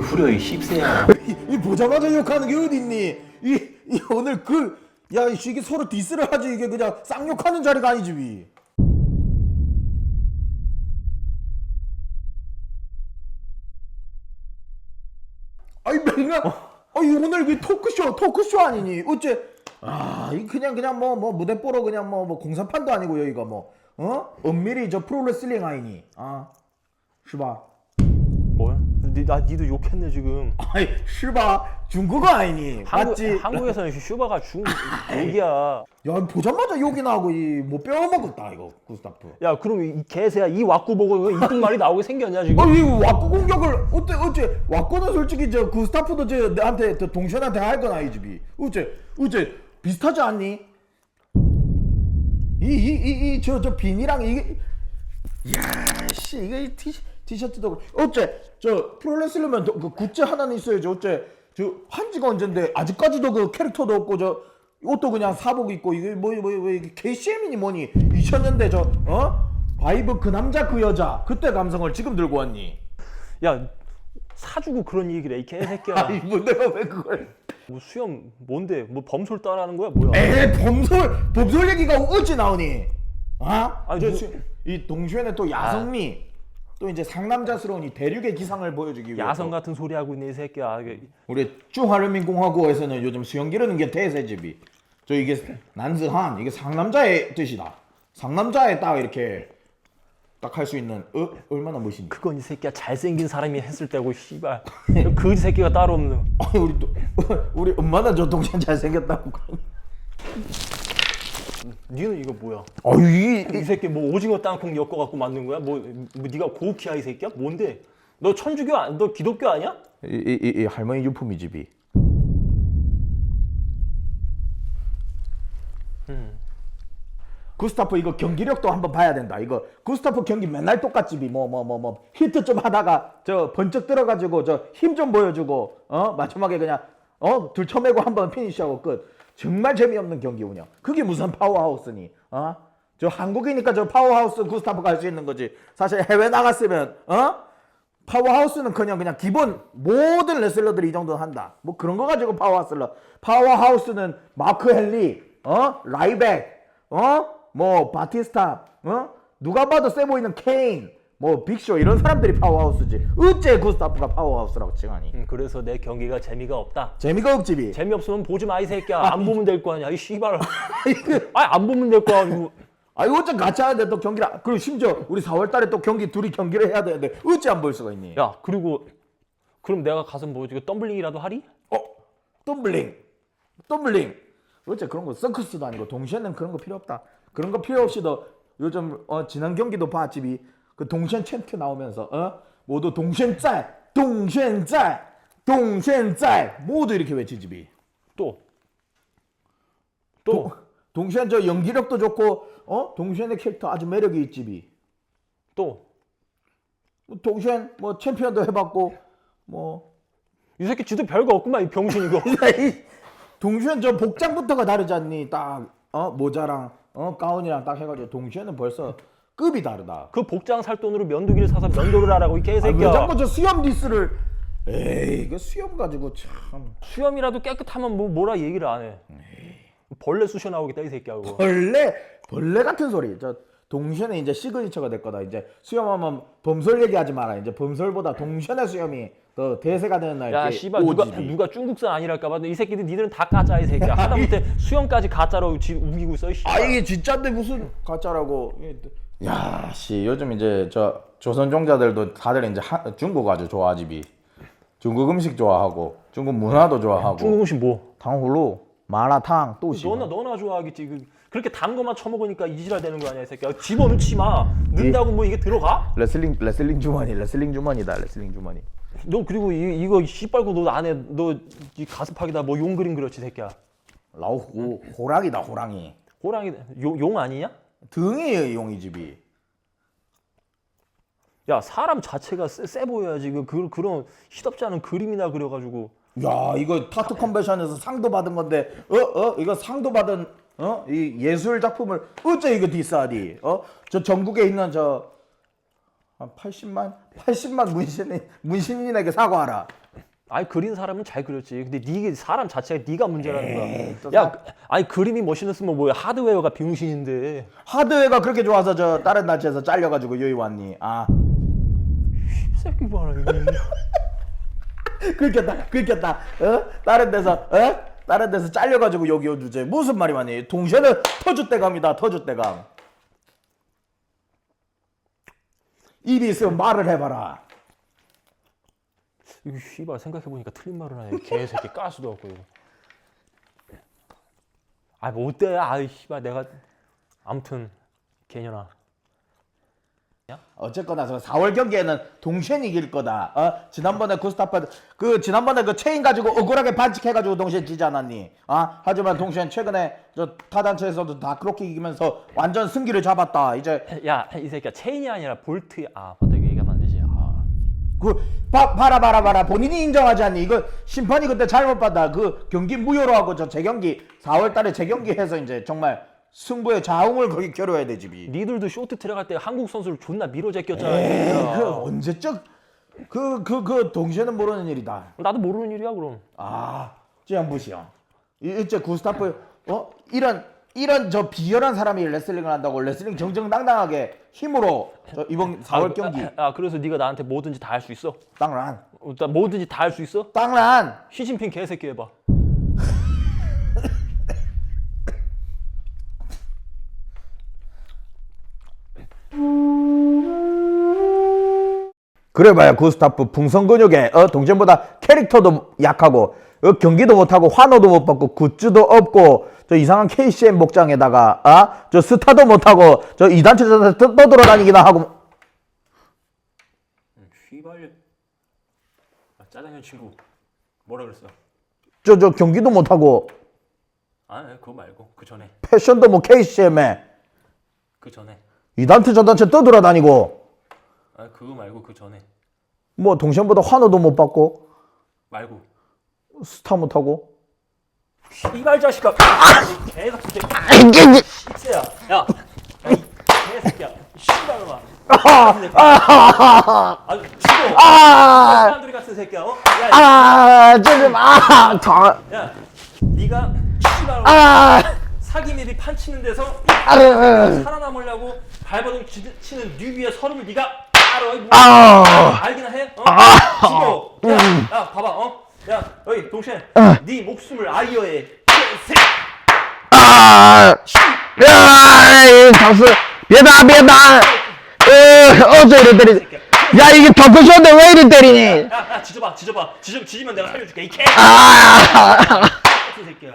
뭘 후려 이 씹새야 이, 이 보자마자 욕하는 게 어딨니? 이, 이 오늘 그, 야, 이 이게 서로 디스를 하지 이게 그냥 쌍욕하는 자리가 아니지 위. 아이 맨날, 아이 오늘 왜 토크쇼 토크쇼 아니니? 어째? 아, 이 그냥 그냥 뭐 뭐 무대 보러 그냥 뭐 뭐 공사판도 아니고 여기가 뭐, 어? 엄밀히 저 프로레슬링 아니니? 아, 슈바. 뭘? 니, 나 니도 욕했네 지금 아이 슈바 중국어 아니니? 한국, 맞지? 한국에서는 슈바가 중 얘기야 야 보자마자 욕이 나고 이뭐 빼먹었다 이거 구스타프. 야 그럼 이 개새야 이 왁구 보고 왜 이쁜 말이 나오게 생겼냐 지금 아이 왁구 공격을 어때 어째 왁구는 솔직히 저 구스타프도 저 내한테 저 동생한테 할건 아니지 비. 어째 어째 비슷하지 않니? 이 이 이 이 저 저 비니랑 이게 야씨 이거 이 티, 티셔츠도 그렇고. 어째 저 프로레슬러면 그 굿즈 하나는 있어야지 어째 저 한지가 언젠데 아직까지도 그 캐릭터도 없고 저 옷도 그냥 사복 입고 이게 뭐뭐뭐 이게 KCM이니 뭐니 2000년대 저 어? 바이브 그 남자 그 여자 그때 감성을 지금 들고 왔니? 야 사주고 그런 얘기를 해, 이 개새끼야 아이 뭐 내가 왜 그걸 뭐 수염 뭔데 뭐 범솔 따라하는 거야 뭐야 에이 범솔 범솔 얘기가 어찌 나오니? 아? 아니, 저- 이, 이 동시에는 또 야성미 또 이제 상남자스러운 이 대륙의 기상을 보여주기 위해 야성 같은 소리 하고 있네 이 새끼야 이게 우리 중화人民共和国에서는 요즘 수영 기르는 게 대세집이 저 이게 난즈한 이게 상남자의 뜻이다 상남자의 딱 이렇게 딱 할 수 있는 어? 얼마나 멋있니 그건 이 새끼야 잘생긴 사람이 했을 때고 씨발 그 새끼가 따로 없는 아니 우리 또 우리 엄마는 저 동생 잘생겼다고 니는 이거 뭐야? 어이 이 새끼 뭐 오징어 땅콩 엮어갖고 만든 거야? 뭐, 뭐 네가 고키야 이 새끼야? 뭔데? 너 천주교 안, 너 기독교 아니야? 이, 이, 이 할머니 유품이 집이. 구스타프 이거 경기력도 한번 봐야 된다. 이거 구스타프 경기 맨날 똑같지비 뭐뭐 뭐 뭐 히트 좀 하다가 저 번쩍 들어가지고 저 힘 좀 보여주고 어? 마지막에 그냥 어? 들쳐매고 한번 피니시하고 끝. 정말 재미없는 경기 운영. 그게 무슨 파워하우스니? 어? 저 한국이니까 저 파워하우스 구스타프가 할수 있는 거지. 사실 해외 나갔으면 어? 파워하우스는 그냥 그냥 기본 모든 레슬러들이 이 정도는 한다. 뭐 그런 거 가지고 파워하우스러. 파워하우스는 마크 헨리, 어? 라이백, 어? 뭐 바티스타, 어? 누가 봐도 세 보이는 케인, 뭐 빅쇼 이런 사람들이 파워하우스지. 어째 구스타프가 파워하우스라고 칭하니? 음, 그래서 내 경기가 재미가 없다 재미가 없지비. 재미없으면 보지 마 이 새끼야 안 보면 될 거 아니야 이 씨발 아니 안 보면 될 거 아니고 아이고 어째 같이 하는데 또 경기를 안- 그리고 심지어 우리 4월달에 또 경기 둘이 경기를 해야 되는데 어째 안 볼 수가 있니? 야 그리고 그럼 내가 가서 뭐 이거 덤블링이라도 하리? 어? 덤블링. 덤블링. 어째 그런 거 서커스도 아니고 동시에는 그런 거 필요 없다. 그런 거 필요 없이도 요즘 어, 지난 경기도 봤지비 그 동시엔 챔트 나오면서 어? 모두 동시엔 짤, 동시엔 짤, 동시엔 짤 모두 이렇게 외치지비. 또 또 동시엔 저 연기력도 좋고 어? 동시엔의 캐릭터 아주 매력이 있지비. 또. 뭐 동시엔 뭐 챔피언도 해봤고 뭐 이 새끼 지도 별거 없구만 이 병신 이거 이 동시엔 저 복장부터가 다르지 않니? 딱 어 모자랑 어 가운이랑 딱 해가지고 동시에는 벌써 급이 다르다. 그 복장 살 돈으로 면도기를 사서 면도를 하라고 이 아, 왜 개새끼야 자꾸 저 수염 디스를 에이 그 수염 가지고 참 수염이라도 깨끗하면 뭐 뭐라 얘기를 안 해 벌레 쑤셔 나오겠다 이 새끼야 그거 벌레 벌레 같은 소리. 저 동시에는 이제 시그니처가 될 거다. 이제 수염하면 범설 얘기하지 마라. 이제 범설보다 동시에 수염이 더 대세가 되는 날. 야 이렇게 씨발 누가. 누가 중국산 아니랄까봐 이 새끼들 니들은 다 가짜 이 새끼야 하다못해 수염까지 가짜로 지 우기고 있어 이 씨발 아 이게 진짜인데 무슨 가짜라고. 야, 씨 요즘 이제 저 조선 종자들도 다들 이제 하- 중국 아주 좋아하지비. 중국 음식 좋아하고 중국 문화도 좋아하고. 중국 음식 뭐 탕후루, 마라탕, 또시. 너나 너나 좋아하겠지 그, 그렇게 단 거만 처먹으니까 이지랄 되는 거 아니야 이 새끼야 집어넣지 마 넣는다고 뭐 이게 들어가? 레슬링 레슬링 주머니, 레슬링 주머니다, 레슬링 주머니. 너 그리고 이, 이거 씨발고 너 안에 너 이 가슴팍에다 뭐 용 그림 그렸지 새끼야 라우 호랑이다 호랑이. 호랑이 용, 용 아니냐? 등이에요 용이집이. 야 사람 자체가 세, 세 보여야지. 그, 그 그런 시덥지 않은 그림이나 그려가지고. 야 이거 타투 컨벤션에서 상도 받은 건데 어 어? 이거 상도 받은 어? 이 예술 작품을 어째 이거 디스하디? 어저 전국에 있는 저 한 80만? 80만 문신인 문신인에게 사과하라 아니 그린 사람은 잘 그렸지. 근데 네 사람 자체가 네가 문제라는 에이, 또 거야. 야, 아니 그림이 멋있었으면 뭐야 하드웨어가 병신인데. 하드웨어가 그렇게 좋아서 저 다른 단체에서 잘려가지고 여기 왔니? 아 이 새끼 봐라 이거. 긁혔다 긁혔다 어? 다른 데서 어? 다른 데서 잘려가지고 여기 온 주제 무슨 말이 많니? 동시에는 터줏대감이다 터줏대감 입이 있으면 말을 해봐라 이거 씨발 생각해 보니까 틀린 말을 하네. 개새끼 가스도 없고 이거. 아뭐 어때? 아이 씨발 내가 아무튼 개년아. 어쨌거나 저 4월 경기에는 동시에 이길 거다. 어? 지난번에 구스타파 그 지난번에 그 체인 가지고 억울하게 반칙해가지고 동시에 지지 않았니? 아 하지만 동시에 최근에 저 타단체에서도 다 그렇게 이기면서 완전 승기를 잡았다. 이제 야 이 새끼야 체인이 아니라 볼트. 아 맞다 그 봐, 봐라 봐라 봐라 본인이 인정하지 않니? 이거 심판이 그때 잘못 봤다. 그 경기 무효로 하고 저 재경기 4월달에 재경기 해서 이제 정말 승부의 자웅을 거기 겨뤄야 돼 집이. 니들도 쇼트 들어갈 때 한국 선수를 존나 밀어 제꼈잖아. 새끼야. 그 언제적 그 그 그 동시에는 모르는 일이다. 나도 모르는 일이야 그럼. 아, 지안부시요. 이제 구스타프 어 이런 이런 저 비열한 사람이 레슬링을 한다고 레슬링 정정당당하게 힘으로 저 이번 4월 경기 아, 아 그래서 네가 나한테 뭐든지 다 할 수 있어? 땅란 어, 나 뭐든지 다 할 수 있어? 땅란 시진핑 개새끼 해봐. 그래봐야 구스타프 풍선 근육에 어 동전보다 캐릭터도 약하고 어, 경기도 못하고 환호도 못 받고 굿즈도 없고 저 이상한 KCM 목장에다가 아 저 스타도 못하고 저 이단체전에서 떠- 떠돌아다니기나 하고. 휘발 아, 짜장면 친구. 뭐라 그랬어? 저 저 경기도 못하고. 아 그거 말고. 그 전에. 패션도 뭐 KCM에. 그 전에. 이단체 저단체 떠돌아다니고. 아 그거 말고 그 전에. 뭐 동생보다 환호도 못 받고. 말고. 스타 못하고 휘발 자식아. 이 개새끼. 야. 이 개새끼야. 씨발놈아. 아주 죽어. 아, 사람들이 같은 새끼야 어? 야, 아, 지금 아, 더, 야 네가 씨발놈아. 아, 사기 맵이 판치는 데서 아, 살아남으려고 발버둥 치- 치는 뉴비의 서름을 네가 알아? 이 아, 알기나 해? 어? 죽어. 야, 야, 봐봐, 어? 야, 어이 동생, 네 목숨을 아이어해. 개새끼. 아, 야, 이 박수,别打, 别打, 어, 어째 이래 때리지? 야, 이게 덕후쇼인데 왜 이래 때리니? 야, 야, 지져봐, 지져봐, 지져, 지지면 내가 살려줄게. 이 개. 아, 같은 새끼야.